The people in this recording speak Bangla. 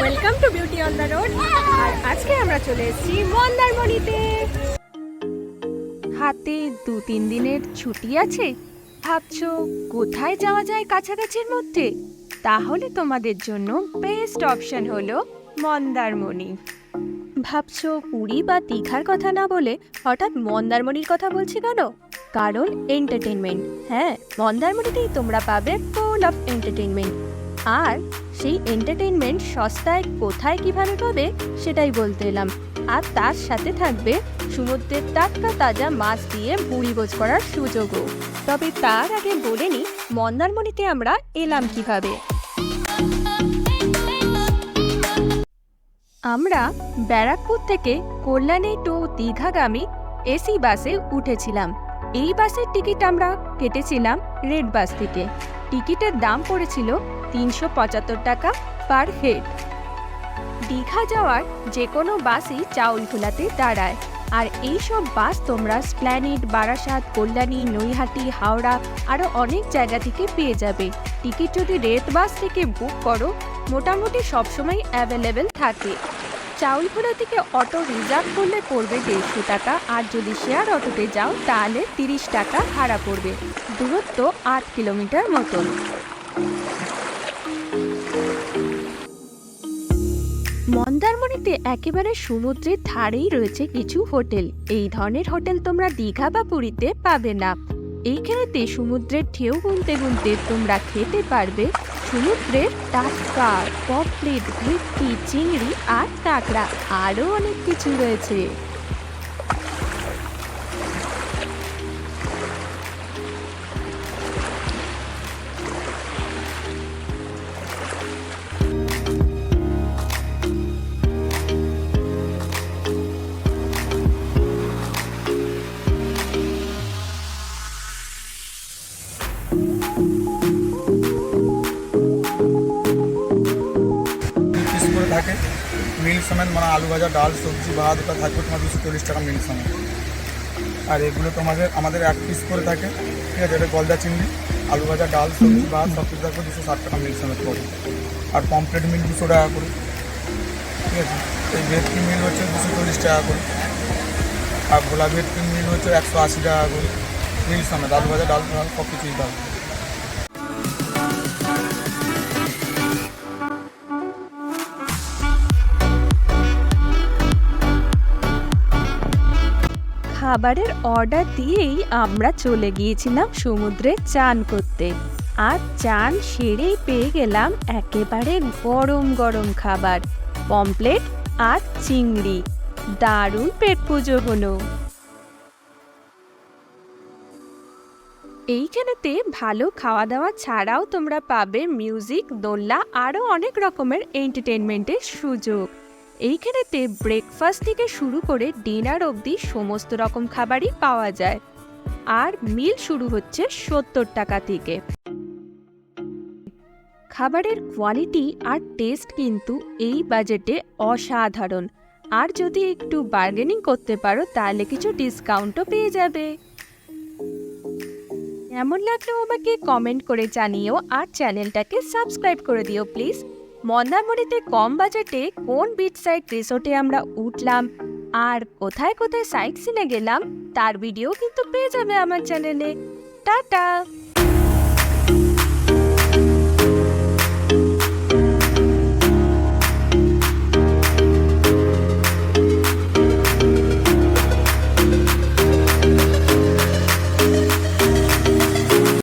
Welcome to beauty on the road আর আজকে আমরা চলে এসেছি মন্দারমণিতে। হাতে দু তিন দিনের ছুটি আছে। ভাবছ, কোথায় যাওয়া যায় কাছাকাছির মধ্যে? তাহলে তোমাদের জন্য বেস্ট অপশন হলো মন্দারমণি। ভাবছ, পুরী বা দীঘার কথা না বলে হঠাৎ মন্দারমণির কথা বলছি কেন? কারণ এন্টারটেনমেন্ট হ্যাঁ মন্দারমণিতেই তোমরা পাবে ফুল অফ এন্টারটেনমেন্ট আর সেই এন্টারটেনমেন্ট সস্তায় কোথায় কীভাবে পাবে সেটাই বলতে এলাম। আর তার সাথে থাকবে সমুদ্রের টাটকা তাজা মাছ দিয়ে বুড়ি বোঝ করার সুযোগও। তবে তার আগে বলে নি মন্দারমণিতে আমরা এলাম কীভাবে? আমরা ব্যারাকপুর থেকে কল্যাণী টু দীঘাগামী এসি বাসে উঠেছিলাম। এই বাসের টিকিট আমরা কেটেছিলাম রেড বাস থেকে। টিকিটের দাম পড়েছিল তিনশো পঁচাত্তর টাকা পার হেড। দীঘা যাওয়ার যে কোনো বাসই চাউলখোলাতে দাঁড়ায়। আর এই সব বাস তোমরা স্প্ল্যানেড, বারাসাত, কল্যাণী, নৈহাটি, হাওড়া আরও অনেক জায়গা থেকে পেয়ে যাবে। টিকিট যদি রেড বাস থেকে বুক করো, মোটামুটি সবসময় অ্যাভেলেবেল থাকে। চাউলখোলা থেকে অটো রিজার্ভ করলে পড়বে দেড়শো টাকা, আর যদি শেয়ার অটোতে যাও তাহলে তিরিশ টাকা ভাড়া পড়বে। দূরত্ব আট কিলোমিটার মতন। মন্দারমণিতে একেবারে সমুদ্রের ধারেই রয়েছে কিছু হোটেল। এই ধরনের হোটেল তোমরা দীঘা বা পুরীতে পাবে না। এইখানেতে সমুদ্রের ঢেউ গুনতে গুনতে তোমরা খেতে পারবে সমুদ্রের টাটকা পপলেট ভেটকি চিংড়ি আর কাঁকড়া আরও অনেক কিছু রয়েছে। মিল সমেত মানে আলু ভাজা, ডাল, সবজি, ভাত, ওটা থাকবে তোমার দুশো চল্লিশ টাকা মিল সমেত। আর এগুলো তোমাদের, আমাদের এক পিস করে থাকে, ঠিক আছে? এটা গলদা চিংড়ি, আলু ভাজা, ডাল, সবজি, ভাত, সব কিছু থাকবে দুশো ষাট টাকা মিল সমেত পড়ে আর পমপ্লেট মিল দুশো টাকা করে, ঠিক আছে? এই ভেটকি মিল হচ্ছে দুশো চল্লিশ টাকা করে। আর ভোলা ভেটকি মিল হচ্ছে একশো আশি টাকা করে, মিল সমেত। আলু ভাজা, ডাল, সব কিছুই থাকবে। খাবারের অর্ডার দিয়েই আমরা চলে গিয়েছিলাম সমুদ্রে চান করতে। আর চান সেরেই পেয়ে গেলাম একেবারে গরম গরম খাবার পমপ্লেট আর চিংড়ি। দারুণ পেট পুজো হলো এইখানেতে ভালো খাওয়া দাওয়া ছাড়াও তোমরা পাবে মিউজিক দোল্লা আরও অনেক রকমের এন্টারটেনমেন্টের সুযোগ। এইখানেতে ব্রেকফাস্ট থেকে শুরু করে ডিনার অবধি সমস্ত রকম খাবারই পাওয়া যায়। আর মিল শুরু হচ্ছে সত্তর টাকা থেকে। খাবারের কোয়ালিটি আর টেস্ট কিন্তু এই বাজেটে অসাধারণ। আর যদি একটু বার্গেনিং করতে পারো, তাহলে কিছু ডিসকাউন্টও পেয়ে যাবে। এমন লাগল আমাকে কমেন্ট করে জানিও, আর চ্যানেলটাকে সাবস্ক্রাইব করে দিও প্লিজ মন্দারমণিতে কম বাজেটে কোন বিচ সাইড রিসোর্টে আমরা উঠলাম? আর কোথায় কোথায় সাইট সিনে গেলাম? তার ভিডিও কিন্তু পেয়ে যাবে আমার চ্যানেলে টাটা!